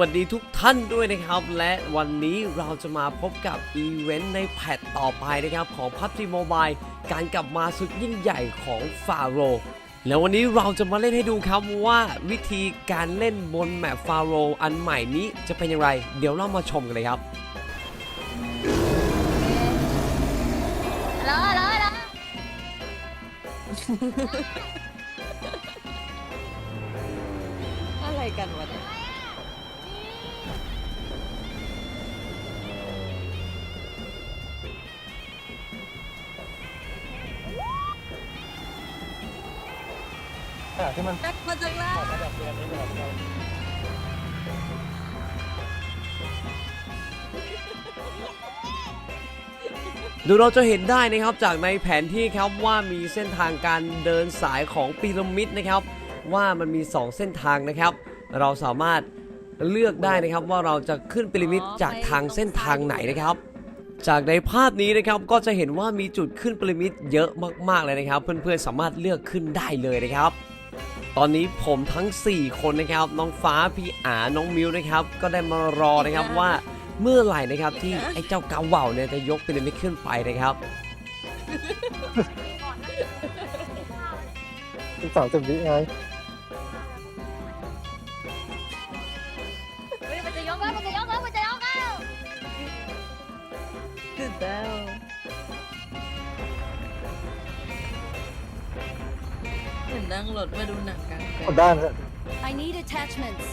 สวัสดีทุกท่านด้วยนะครับ และวันนี้เราจะมาพบกับอีเวนต์ในแพทต่อไปนะครับ ของ PUBG Mobile การกลับมาสุดยิ่งใหญ่ของฟาโรแล้ววันนี้เราจะมาเล่นให้ดูครับว่าวิธีการเล่นบนแมปฟาโรอันใหม่นี้จะเป็นอย่างไร เดี๋ยวเรามาชมกันเลยครับรอรอรออะไรกันวะเนี่ย ขณะที่มันจักมาจากล่างมาจากเดือนนี้แบบเราดูเราจะเห็นได้นะครับจากในแผนที่ครับว่ามีเส้นทางการเดินสายของพีระมิดนะครับ ว่ามันมี 2 เส้นทางนะครับ เราสามารถเลือกได้นะครับว่าเราจะขึ้นพีระมิดจากทางเส้นทางไหนนะครับ จากในภาพนี้นะครับก็จะเห็นว่ามีจุดขึ้นพีระมิดเยอะมากๆเลยนะครับ เพื่อนๆสามารถเลือกขึ้นได้เลยนะครับ ตอนนี้ผมทั้ง 4 คนนะครับ น้องฟ้าพี่อาน้องมิวนะครับ ก็ได้มารอนะครับว่าเมื่อไหร่นะครับที่ไอ้เจ้าเกาเหว่าเนี่ยจะยกพีระมิดขึ้นไปนะครับอีกสามสิบวิไง นนั่งรถมาดูหนังกลางแปลกดด้านเถอะ I need attachments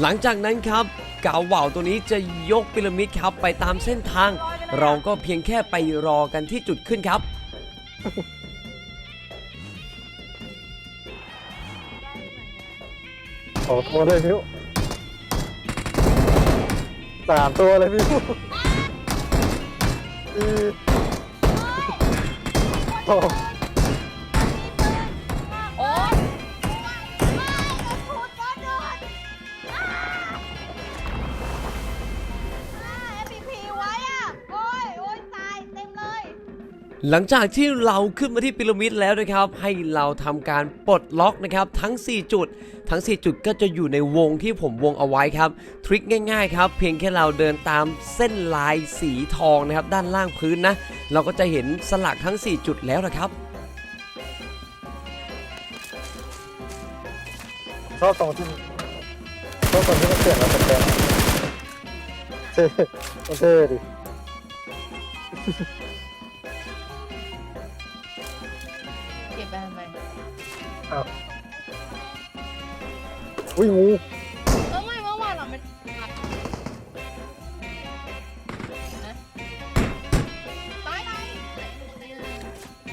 หลังจากนั้นครับเกาเหว่าตัวนี้จะยกพีระมิดครับไปตามเส้นทาง เราก็เพียงแค่ไปรอกันที่จุดขึ้นครับโอ้ตัวเลยพิวสามตัวเลยพิวอีโอ้ หลังจากที่เราขึ้นมาที่พีระมิดแล้วนะครับ ให้เราทำการปลดล็อกนะครับทั้ง 4 จุด ทั้ง 4 จุดก็จะอยู่ในวงที่ผมวงเอาไว้ครับ ทริคง่ายๆครับ เพียงแค่เราเดินตามเส้นลายสีทองนะครับ ด้านล่างพื้นนะ เราก็จะเห็นสลักทั้ง 4 จุดแล้วนะครับชอบตรงที่ชอบตรงที่มันเปลี่ยนมาเป็นแดงเท่มันเท่ดิ อุ้ยงูเออไม่เมื่อวานเราไม่นะตายตาย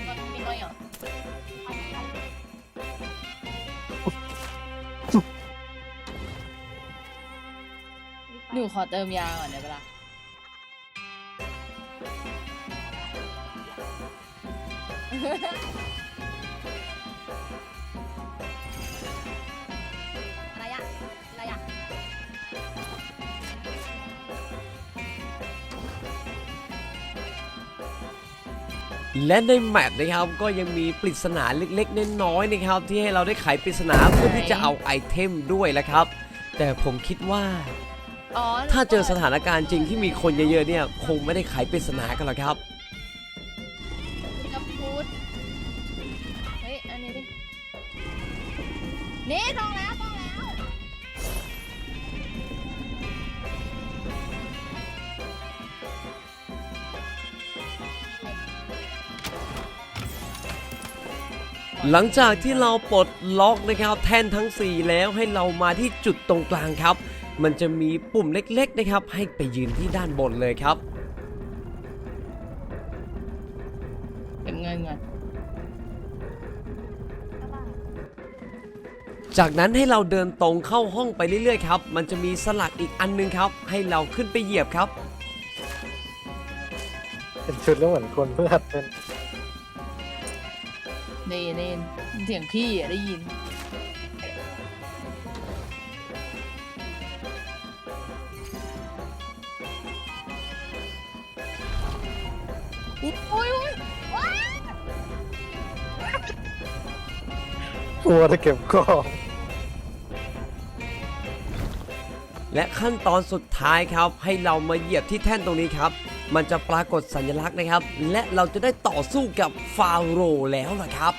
มันมีน้อยเหรอหนูขอเติมยาก่อนได้ปะล่ะ และในแมปนะครับก็ยังมีปริศนาเล็กๆน้อยๆนะครับ ที่ให้เราได้ไขปริศนาเพื่อที่จะเอาไอเทมด้วยละครับ แต่ผมคิดว่า อ๋อถ้าเจอสถานการณ์จริงที่มีคนเยอะๆเนี่ย คงไม่ได้ไขปริศนากันหรอกครับกับฟูดเฮ้ย อันนี้ดินี่ต้องแล้ว หลังจากที่เราปลดล็อกนะครับแท่นทั้ง 4 แล้วให้เรามาที่จุดตรงกลางครับ มันจะมีปุ่มเล็กๆนะครับ ให้ไปยืนที่ด้านบนเลยครับเก็บเงินก่อนระหว่างจากนั้นให้เราเดินตรงเข้าห้องไปเรื่อยๆครับ มันจะมีสลักอีกอันนึงครับ ให้เราขึ้นไปเหยียบครับ เป็นชุดแล้วเหมือนคนเพื่อหัดเป็น เนเนนเสียงพี่อะได้ยิน อุ้ยอุ้ยอุ๊ยกลัวจะเก็บของและขั้นตอนสุดท้ายครับ ให้เรามาเหยียบที่แท่นตรงนี้ครับ มันจะปรากฏสัญลักษณ์นะครับ และเราจะได้ต่อสู้กับฟาโรห์แล้วนะครับ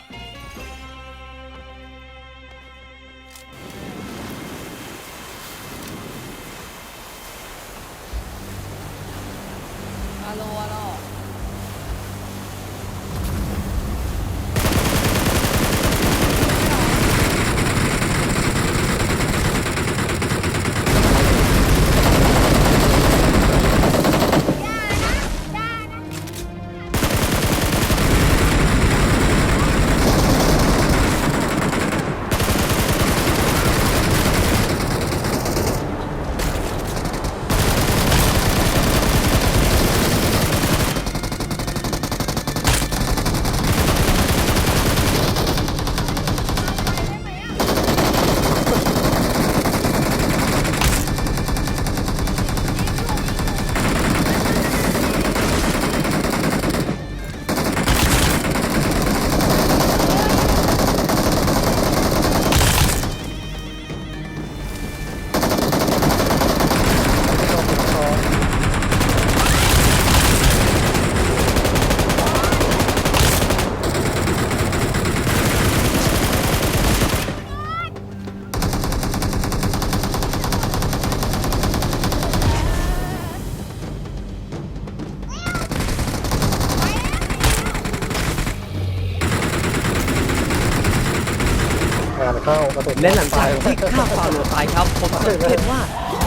และหลังจากที่ฆ่าฟาโรห์ตายครับ ผมสังเกตว่า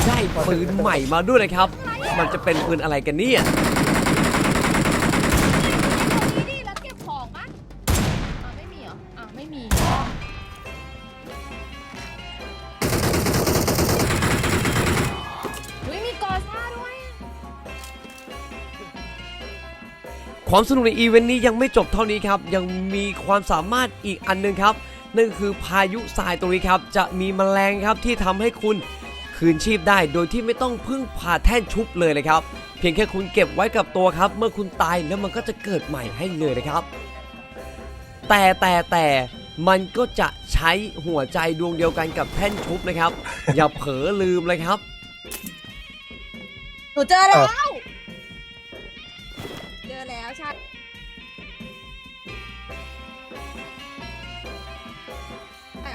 ได้ปืนใหม่มาด้วยนะครับ มันจะเป็นปืนอะไรกันเนี่ยนี่ดิแล้วเก็บของปะอ่าไม่มีเหรอ อ่าไม่มี อุ้ยมีกอซ่าด้วยความสนุกในอีเวนต์นี้ยังไม่จบเท่านี้ครับ ยังมีความสามารถอีกอันหนึงครับ นั่นก็คือพายุทรายตรงนี้ครับ จะมีแมลงครับที่ทำให้คุณคืนชีพได้ โดยที่ไม่ต้องพึ่งพาแท่นชุบเลยนะครับ เพียงแค่คุณเก็บไว้กับตัวครับ เมื่อคุณตายแล้วมันก็จะเกิดใหม่ให้เลยนะครับ แต่แต่แต่มันก็จะใช้หัวใจดวงเดียวกันกับแท่นชุบนะครับ อย่าเผลอลืมเลยครับหนูเจอแล้ว เจอแล้วใช่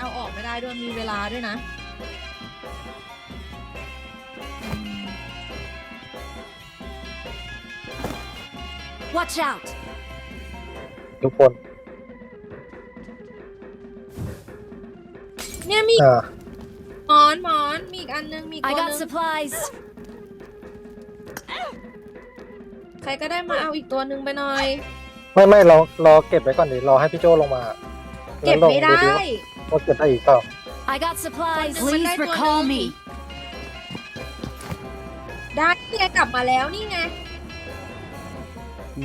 เอาออกไม่ได้ด้วยมีเวลาด้วยนะ Watch out! ทุกคนเนี่ยมีอ่าหมอนหมอนมีอีกอันนึงมีอีก I ตัว got นึง supplies. ใครก็ได้มาเอาอีกตัวนึงไปหน่อย ไม่ไม่รอรอเก็บไว้ก่อนดิรอให้พี่โจลงมาเก็บไม่ได้ แล้วลง ว่าเก็บได้อีกเปล่า I got supplies. Please Please recall me. ได้นี่ไงกลับมาแล้วนี่ไง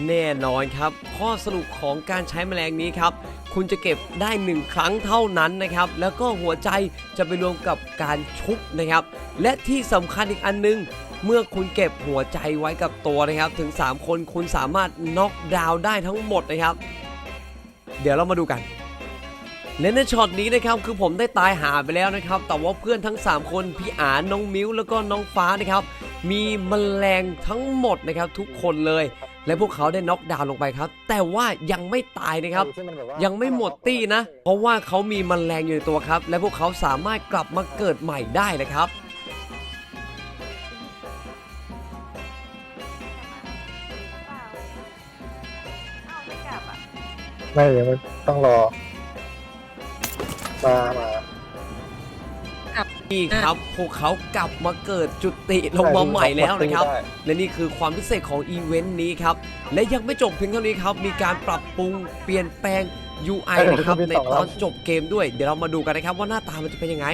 แน่นอนครับ ข้อสรุปของการใช้แมลงนี้ครับ คุณจะเก็บได้หนึ่งครั้งเท่านั้นนะครับ แล้วก็หัวใจจะไปรวมกับการชุบนะครับ และที่สำคัญอีกอันนึง เมื่อคุณเก็บหัวใจไว้กับตัวนะครับ ถึง 3 คนคุณสามารถน็อกดาวน์ได้ทั้งหมดนะครับ เดี๋ยวเรามาดูกัน และในช็อตนี้นะครับคือผมได้ตายหาไปแล้วนะครับ แต่ว่าเพื่อนทั้ง 3 คนพี่อาน้องมิ้วแล้วก็น้องฟ้านะครับ มีแมลงทั้งหมดนะครับทุกคนเลย และพวกเขาได้น็อกดาวน์ลงไปครับ แต่ว่ายังไม่ตายนะครับที่มันแบบว่ายังไม่หมดตี้นะ เพราะว่าเขามีแมลงอยู่ในตัวครับ และพวกเขาสามารถกลับมาเกิดใหม่ได้นะครับไม่ยังไม่ต้องรอ มามานี่ครับพวกเขากลับมาเกิดจุติลงมาใหม่แล้วนะครับ และนี่คือความพิเศษของอีเวนต์นี้ครับ และยังไม่จบเพียงเท่านี้ครับ มีการปรับปรุงเปลี่ยนแปลง UI นะครับในตอนจบเกมด้วย เดี๋ยวเรามาดูกันนะครับว่าหน้าตามันจะเป็นยังไง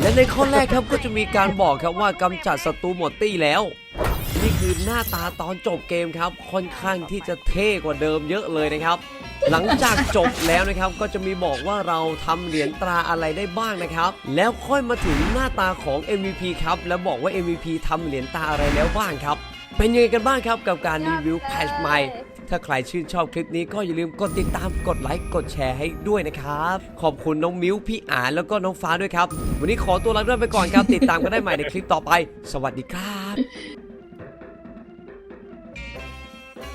และในข้อแรกครับก็จะมีการบอกครับว่ากำจัดศัตรูหมดตี้แล้ว นี่คือหน้าตาตอนจบเกมครับ ค่อนข้างที่จะเท่กว่าเดิมเยอะเลยนะครับ หลังจากจบแล้วนะครับก็จะมีบอกว่าเราทำเหรียญตราอะไรได้บ้างนะครับ แล้วค่อยมาถึงหน้าตาของ MVP ครับแล้วบอกว่า MVP ทำเหรียญตาอะไรแล้วบ้างครับ เป็นยังไงกันบ้างครับกับการรีวิวแพชใหม่ถ้าใครชื่นชอบคลิปนี้ก็อย่าลืมกดติดตามกดไลค์กดแชร์ให้ด้วยนะครับ ขอบคุณน้องมิ้วพี่อ่านแล้วก็น้องฟ้าด้วยครับ วันนี้ขอตัวลาไปก่อนครับ ติดตามกันได้ใหม่ในคลิปต่อไป สวัสดีครับ